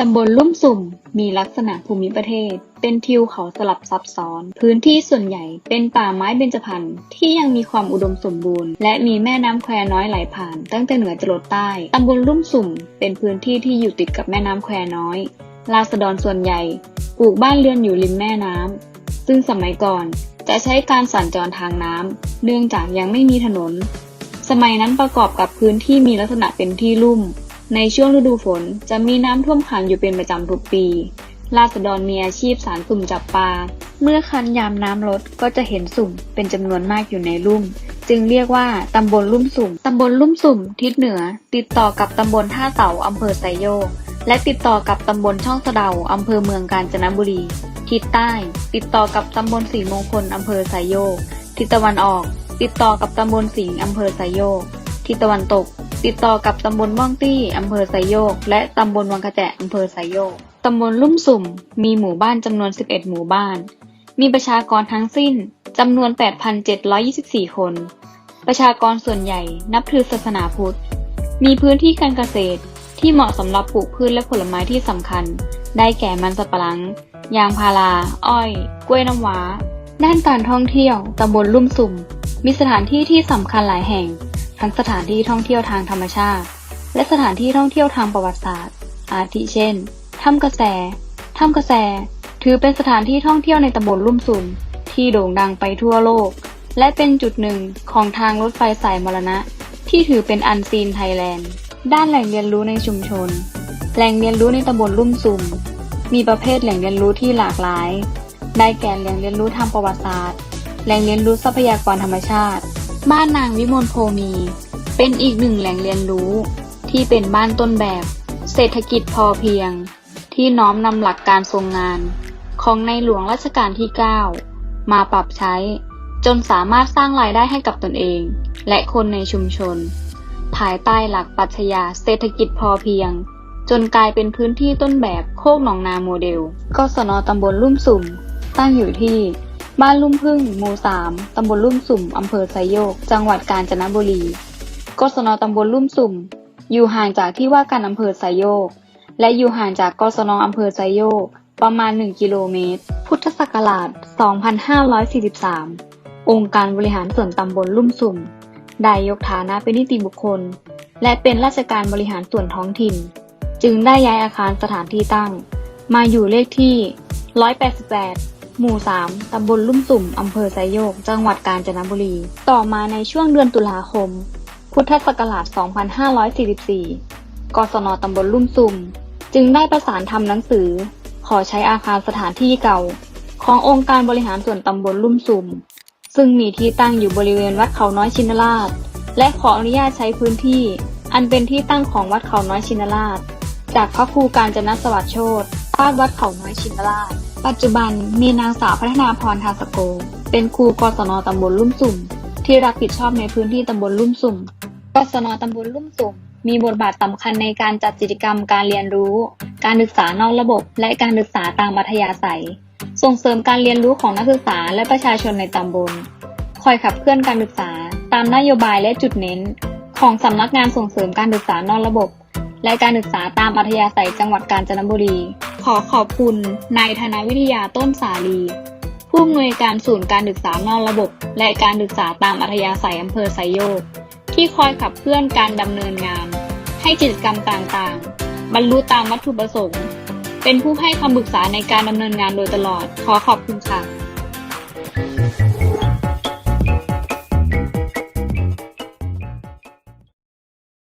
ตำบลลุ่มสุ่มมีลักษณะภูมิประเทศ เป็นทิวเขาสลับซับซ้อน พื้นที่ส่วนใหญ่เป็นป่าไม้เบญจพรรณที่ยังมีความอุดมสมบูรณ์ และมีแม่น้ำแควน้อยไหลผ่าน ตั้งแต่เหนือจรดใต้ ตำบลลุ่มสุ่ม เป็นพื้นที่ที่อยู่ติดกับแม่น้ำแควน้อยราษฎรส่วนใหญ่ปลูกบ้านเรือนอยู่ริมแม่น้ำซึ่งสมัยก่อนจะใช้การสัญจรทางน้ำเนื่องจากยังไม่มีถนน สมัยนั้นประกอบกับพื้นที่มีลักษณะเป็นที่ลุ่ม ในช่วงฤดูฝนจะมีน้ำท่วมขังอยู่เป็นประจำทุกปี ราษฎรมีอาชีพสารสุ่มจับปลา เมื่อคันยามน้ำลดก็จะเห็นสุ่มเป็นจำนวนมากอยู่ในลุ่ม จึงเรียกว่าตำบลลุ่มสุ่ม ตำบลลุ่มสุ่ม ทิศเหนือ ติดต่อกับตำบลท่าเต่าอำเภอไซโยก และติดต่อกับตำบลช่องสะเดาอำเภอเมืองกาญจนบุรี ทิศใต้ ติดต่อกับตำบลสีมงคลอำเภอไซโยก ทิศตะวันออก ติดต่อกับตำบลสิงห์อำเภอไซโยก ทิศตะวันตก ติดต่อกับตำบลม่องตี้อำเภอไซโยก และตำบลวังกระแจอำเภอไซโยก ตำบลลุ่มสุ่ม มีหมู่บ้านจำนวน 11 หมู่บ้าน มีประชากรทั้งสิ้นจำนวน 8,724 คน ประชากรส่วนใหญ่นับถือศาสนาพุทธ มีพื้นที่การเกษตรที่เหมาะสำหรับปลูกพืชและผลไม้ที่สำคัญ ได้แก่มันสำปะหลัง ยางพารา อ้อย กล้วยน้ำว้า ด้านการท่องเที่ยวตำบลลุ่มสุ่ม มีสถานที่ที่สำคัญหลายแห่ง ทั้งสถานที่ท่องเที่ยวทางธรรมชาติ และสถานที่ท่องเที่ยวทางประวัติศาสตร์ อาทิเช่น ถ้ำกระแส ถ้ำกระแส ถือเป็นสถานที่ท่องเที่ยวในตำบลลุ่มสุ่มที่โด่งดังไปทั่วโลก และเป็นจุดหนึ่งของทางรถไฟสายมรณะ ที่ถือเป็นอันซีนไทยแลนด์ ด้านแหล่งเรียนรู้ในชุมชน แหล่งเรียนรู้ในตำบลลุ่มสุ่ม มีประเภทแหล่งเรียนรู้ที่หลากหลาย ได้แก่แหล่งเรียนรู้ทางประวัติศาสตร์ แหล่งเรียนรู้ทรัพยากรธรรมชาติ บ้านนางวิมลโพมี เป็นอีกหนึ่งแหล่งเรียนรู้ ที่เป็นบ้านต้นแบบ เศรษฐกิจพอเพียง ที่น้อมนำหลักการทรงงาน ของในหลวงรัชกาลที่ 9 มาปรับใช้ จนสามารถสร้างรายได้ให้กับตนเอง และคนในชุมชน ภายใต้หลักปรัชญาเศรษฐกิจพอเพียง จนกลายเป็นพื้นที่ต้นแบบโคกหนองนาโมเดลกศนตำบลลุ่มสุ่ม ตั้งอยู่ที่ บ้านลุ่มพึ่ง หมู่3ตำบลลุ่มสุ่ม อำเภอไซโยก จังหวัดกาญจนบุรี กศนตำบลลุ่มสุ่ม อยู่ห่างจากที่ว่าการอำเภอไซโยก และอยู่ห่างจากกศนอำเภอไซโยก ประมาณ 1 กิโลเมตร พุทธศักราช 2543 องค์การบริหารส่วนตำบลลุ่มสุ่ม ได้ยกฐานะเป็นนิติบุคคล และเป็นราชการบริหารส่วนท้องถิ่น จึงได้ย้ายอาคารสถานที่ตั้ง มาอยู่เลขที่ 188 หมู่ 3 ตำบลลุ่มสุ่ม อำเภอไซโยก จังหวัดกาญจนบุรี ต่อมาในช่วงเดือนตุลาคม พุทธศักราช 2544 กศนตำบลลุ่มสุ่ม จึงได้ประสานทำหนังสือ ขอใช้อาคารสถานที่เก่า ขององค์การบริหารส่วนตำบลลุ่มสุ่ม ซึ่งมีที่ตั้งอยู่บริเวณวัดเขาน้อยชินราช และขออนุญาตใช้พื้นที่ อันเป็นที่ตั้งของวัดเขาน้อยชินราช จากพระครูการจนสวัสดิ์โชตวาดวัดเขาน้อยชินราช ปัจจุบันมีนางสาวพัฒนาพรทาสโก เป็นครูกศนตำบลลุ่มสุ่ม ที่รับผิดชอบในพื้นที่ตำบลลุ่มสุ่มกศนตำบลลุ่มสุ่ม มีบทบาทสำคัญในการจัดกิจกรรมการเรียนรู้ การศึกษานอกระบบ และการศึกษาตามอัธยาศัย ส่งเสริมการเรียนรู้ของนักศึกษาและประชาชนในตำบล คอยขับเคลื่อนการศึกษา ตามนโยบายและจุดเน้น ของสำนักงานส่งเสริมการศึกษานอกระบบ และการศึกษาตามอัธยาศัยจังหวัดกาญจนบุรี ขอขอบคุณนายธนวิทยาต้นสาลี ผู้อำนวยการศูนย์การศึกษานอกระบบ และการศึกษาตามอัธยาศัยอำเภอไซโยก ที่คอยขับเคลื่อนการดำเนินงาน ให้กิจกรรมต่างๆ บรรลุตามวัตถุประสงค์ เป็นผู้ให้คำปรึกษาในการดำเนินงานโดยตลอด ขอขอบคุณค่ะ